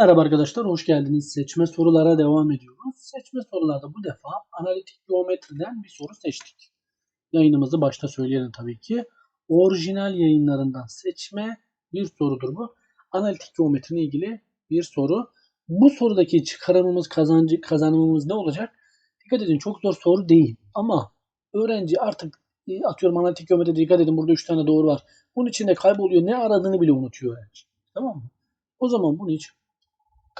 Merhaba arkadaşlar, hoş geldiniz. Seçme sorulara devam ediyoruz. Seçme sorularda bu defa analitik geometriden bir soru seçtik. Yayınımızı başta söyleyelim tabii ki. Orijinal yayınlarından seçme bir sorudur bu. Analitik geometriyle ilgili bir soru. Bu sorudaki çıkarımımız, kazancı, kazanımımız ne olacak? Dikkat edin çok zor soru değil. Ama öğrenci artık e, atıyorum analitik geometri dikkat edin burada 3 tane doğru var. Bunun içinde kayboluyor. Ne aradığını bile unutuyor öğrenci. Tamam mı? O zaman bunu hiç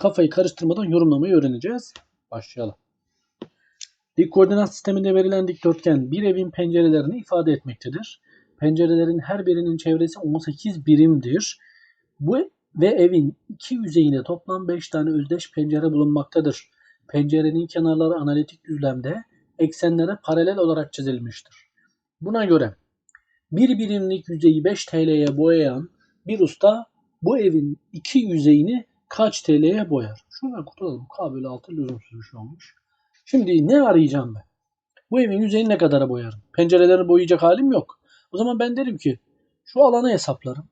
kafayı karıştırmadan yorumlamayı öğreneceğiz. Başlayalım. Dik koordinat sisteminde verilen dikdörtgen bir evin pencerelerini ifade etmektedir. Pencerelerin her birinin çevresi 18 birimdir. Bu ve evin iki yüzeyine toplam 5 tane özdeş pencere bulunmaktadır. Pencerenin kenarları analitik düzlemde eksenlere paralel olarak çizilmiştir. Buna göre bir birimlik yüzeyi 5 TL'ye boyayan bir usta bu evin iki yüzeyini kaç TL'ye boyar? Şuradan kurtulalım. K bölü 6 lüzumsuz bir şey olmuş. Şimdi ne arayacağım ben? Bu evin yüzeyini ne kadara boyarım? Pencereleri boyayacak halim yok. O zaman ben derim ki şu alanı hesaplarım.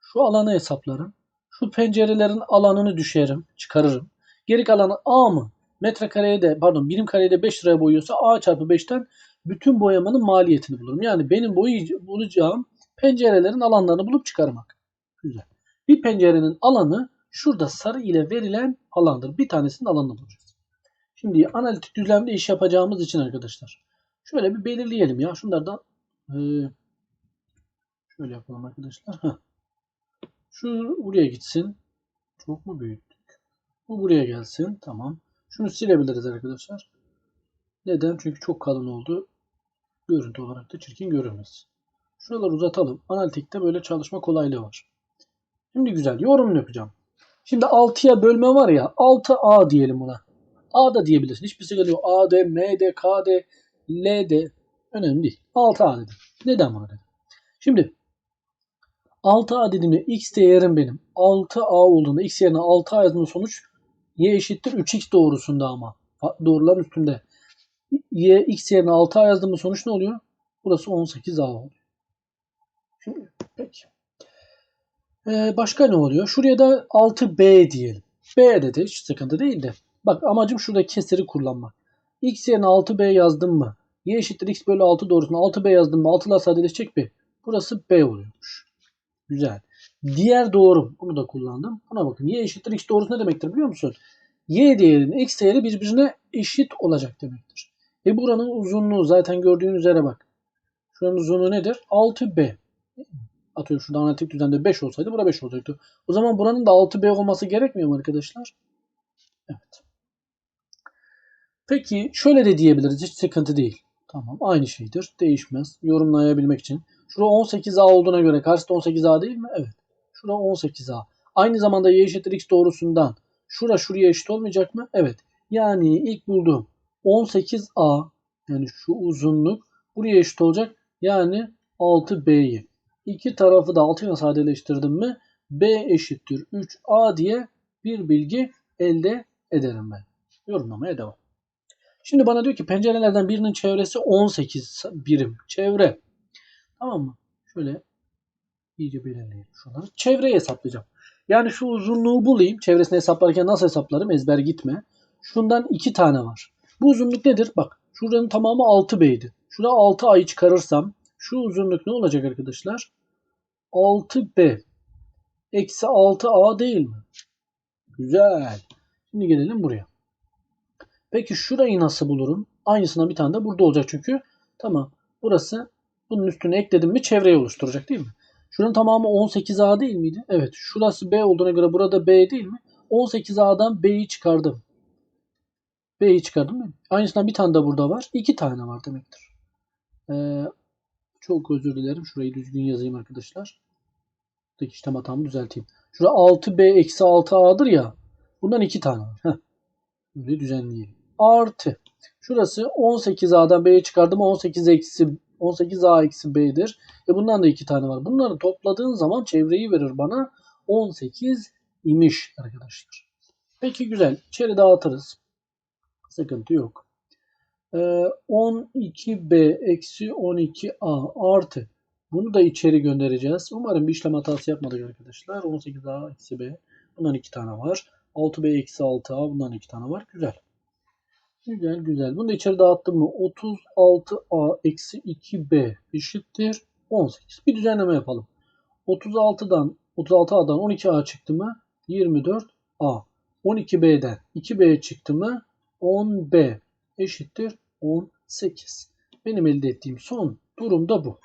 Şu alanı hesaplarım. Şu pencerelerin alanını düşerim, çıkarırım. Geri kalanı A mı? Metrekareye de pardon birim kareye de 5 liraya boyuyorsa A çarpı 5'ten bütün boyamanın maliyetini bulurum. Yani benim bulacağım pencerelerin alanlarını bulup çıkarmak. Güzel. Bir pencerenin alanı şurada sarı ile verilen alandır. Bir tanesinin alanını bulacağız. Şimdi analitik düzlemde iş yapacağımız için arkadaşlar. Şöyle bir belirleyelim ya. Şunlardan e, şöyle yapalım arkadaşlar. Şu buraya gitsin. Çok mu büyüttük? Bu buraya gelsin. Tamam. Şunu silebiliriz arkadaşlar. Neden? Çünkü çok kalın oldu. Görüntü olarak da çirkin görünmez. Şuraları uzatalım. Analitikte böyle çalışma kolaylığı var. Şimdi güzel. Yorum yapacağım. Şimdi 6'ya bölme var ya. 6A diyelim buna. A da diyebilirsin. Hiçbir sıkıntı yok. A de, M de, K de, L de. Önemli değil. 6A dedim. Neden bunu dedim? Şimdi 6A dediğimde x değerim benim. 6A olduğunda x yerine 6A yazdığında sonuç y eşittir 3x doğrusunda ama. Doğruların üstünde. Y x yerine 6A yazdığımda sonuç ne oluyor? Burası 18A oluyor. Şimdi peki. Ee, başka ne oluyor? Şuraya da 6B diyelim. B de hiç sıkıntı değil de. Bak amacım şurada kesiri kullanmak. X yerine 6B yazdım mı? Y eşittir X bölü 6 doğrusuna 6B yazdım mı? 6'lar sadeleşecek mi? Burası B oluyormuş. Güzel. Diğer doğrum. Bunu da kullandım. Buna bakın. Y eşittir X doğrusu ne demektir biliyor musun? Y değerinin X değeri birbirine eşit olacak demektir. E buranın uzunluğu zaten gördüğün üzere bak. Şuranın uzunluğu nedir? 6B atıyorum şurada analitik düzende 5 olsaydı bura 5 olacaktı. O zaman buranın da 6B olması gerekmiyor mu arkadaşlar? Evet. Peki şöyle de diyebiliriz. Hiç sıkıntı değil. Tamam aynı şeydir. Değişmez. Yorumlayabilmek için. Şurada 18A olduğuna göre karşıda 18A değil mi? Evet. Şurada 18A. Aynı zamanda y eşittir x doğrusundan şura şuraya eşit olmayacak mı? Evet. Yani ilk bulduğum 18A yani şu uzunluk buraya eşit olacak. Yani 6B'yi. İki tarafı da 6 ile sadeleştirdim mi B eşittir 3A diye bir bilgi elde ederim ben. Yorumlamaya devam. Şimdi bana diyor ki pencerelerden birinin çevresi 18 birim. Çevre. Tamam mı? Şöyle iyice belirleyelim şunları. Çevreyi hesaplayacağım. Yani şu uzunluğu bulayım. Çevresini hesaplarken nasıl hesaplarım? Ezber gitme. Şundan iki tane var. Bu uzunluk nedir? Bak şuranın tamamı 6B'ydi. Şurada 6A'yı çıkarırsam şu uzunluk ne olacak arkadaşlar? 6B eksi 6A değil mi? Güzel. Şimdi gelelim buraya. Peki şurayı nasıl bulurum? Aynısından bir tane de burada olacak çünkü. Tamam. Burası bunun üstüne ekledim mi çevreyi oluşturacak değil mi? Şuranın tamamı 18A değil miydi? Evet. Şurası B olduğuna göre burada B değil mi? 18A'dan B'yi çıkardım. B'yi çıkardım mı? Aynısından bir tane de burada var. İki tane var demektir. Ee, çok özür dilerim. Şurayı düzgün yazayım arkadaşlar. Buradaki işlem hatamı düzelteyim. Şurada 6B eksi 6A'dır ya. Bundan iki tane var. Heh. Böyle düzenleyelim. Artı. Şurası 18A'dan B'ye çıkardım. 18 eksi 18A eksi B'dir. E bundan da iki tane var. Bunları topladığın zaman çevreyi verir bana. 18 imiş arkadaşlar. Peki güzel. İçeri dağıtırız. Sıkıntı yok. 12b eksi 12a artı. Bunu da içeri göndereceğiz. Umarım bir işlem hatası yapmadık arkadaşlar. 18a eksi b. Bundan iki tane var. 6B eksi 6A bundan iki tane var. Güzel. Güzel güzel. Bunu da içeri dağıttım mı? 36A eksi 2B eşittir 18. Bir düzenleme yapalım. 36'dan 36A'dan 12A çıktı mı? 24A. 12B'den 2B çıktı mı? 10B eşittir 18. Benim elde ettiğim son durum da bu.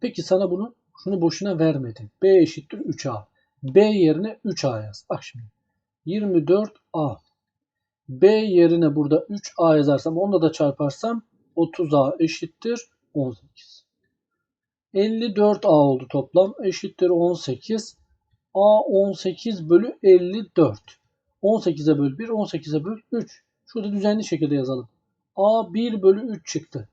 Peki sana bunu şunu boşuna vermedim. B eşittir 3A. B yerine 3A yaz. Bak şimdi. 24A. B yerine burada 3A yazarsam onunla da çarparsam 30A eşittir 18. 54A oldu toplam. Eşittir 18. A 18 bölü 54. 18'e böl 1, 18'e böl 3. Şurada düzenli şekilde yazalım. A 1 bölü 3 çıktı.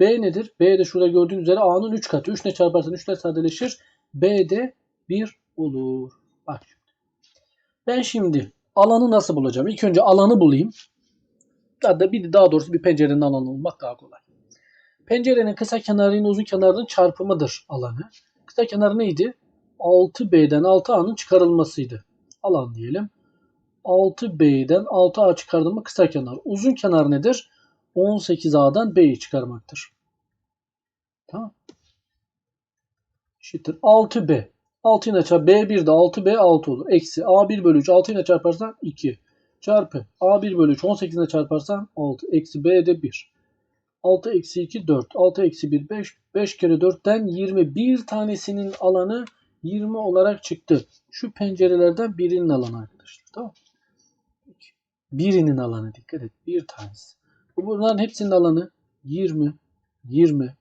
B nedir? B de şurada gördüğünüz üzere A'nın 3 katı. 3 ile çarparsan 3 ile sadeleşir. B de 1 olur. Bak şimdi. Ben şimdi alanı nasıl bulacağım? İlk önce alanı bulayım. Da bir daha doğrusu bir pencerenin alanı bulmak daha kolay. Pencerenin kısa kenarının uzun kenarının çarpımıdır alanı. Kısa kenar neydi? 6B'den 6A'nın çıkarılmasıydı. Alan diyelim. 6B'den 6A çıkardım mı kısa kenar. Uzun kenar nedir? 18A'dan B'yi çıkarmaktır. Tamam. Eşittir. 6B. 6 ile çarp B1 de 6B 6 olur. Eksi A1 bölü 3 6 ile çarparsan 2. Çarpı A1 bölü 3 18 ile çarparsan 6. Eksi B de 1. 6 eksi 2 4. 6 eksi 1 5. 5 kere 4'ten 20. Bir tanesinin alanı 20 olarak çıktı. Şu pencerelerden birinin alanı arkadaşlar. Tamam Birinin alanı dikkat et. Bir tanesi. Bunların hepsinin alanı 20, 20,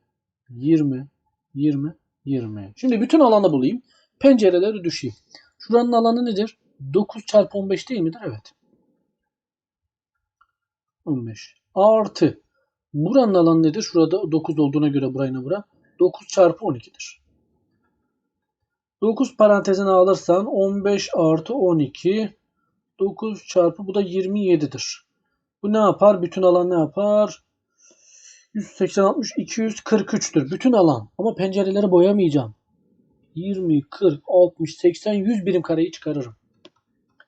20, 20, 20. Şimdi bütün alanı bulayım. Pencereleri düşeyim. Şuranın alanı nedir? 9 çarpı 15 değil midir? Evet. 15. Artı. Buranın alanı nedir? Şurada 9 olduğuna göre burayına bura. 9 çarpı 12'dir. 9 parantezine alırsan 15 artı 12 9 çarpı bu da 27'dir. Bu ne yapar? Bütün alan ne yapar? 180, 60, 243'tür. Bütün alan. Ama pencereleri boyamayacağım. 20, 40, 60, 80, 100 birim kareyi çıkarırım.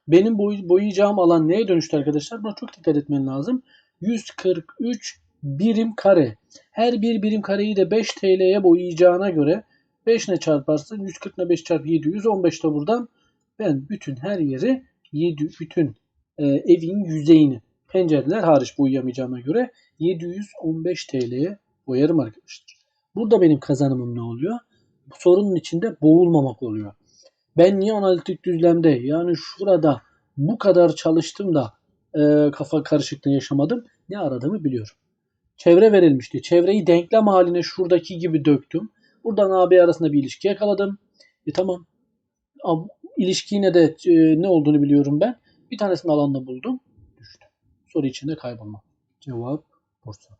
Benim boy boyayacağım alan neye dönüştü arkadaşlar? Buna çok dikkat etmen lazım. 143 birim kare. Her bir birim kareyi de 5 TL'ye boyayacağına göre 5 ne çarparsın? 140 ile 5 çarpı 7, 115 de buradan ben bütün her yeri 7 bütün e, evin yüzeyini pencereler hariç boyayamayacağıma göre 715 TL'ye boyarım arkadaşlar. Burada benim kazanımım ne oluyor? Bu sorunun içinde boğulmamak oluyor. Ben niye analitik düzlemde yani şurada bu kadar çalıştım da e, kafa karışıklığı yaşamadım? Ne aradığımı biliyorum. Çevre verilmişti. Çevreyi denklem haline şuradaki gibi döktüm. Buradan AB arasında bir ilişki yakaladım. E tamam. İlişki yine de e, ne olduğunu biliyorum ben. Bir tanesinin alanını buldum. Soru içinde kaybolma. Cevap Bursa.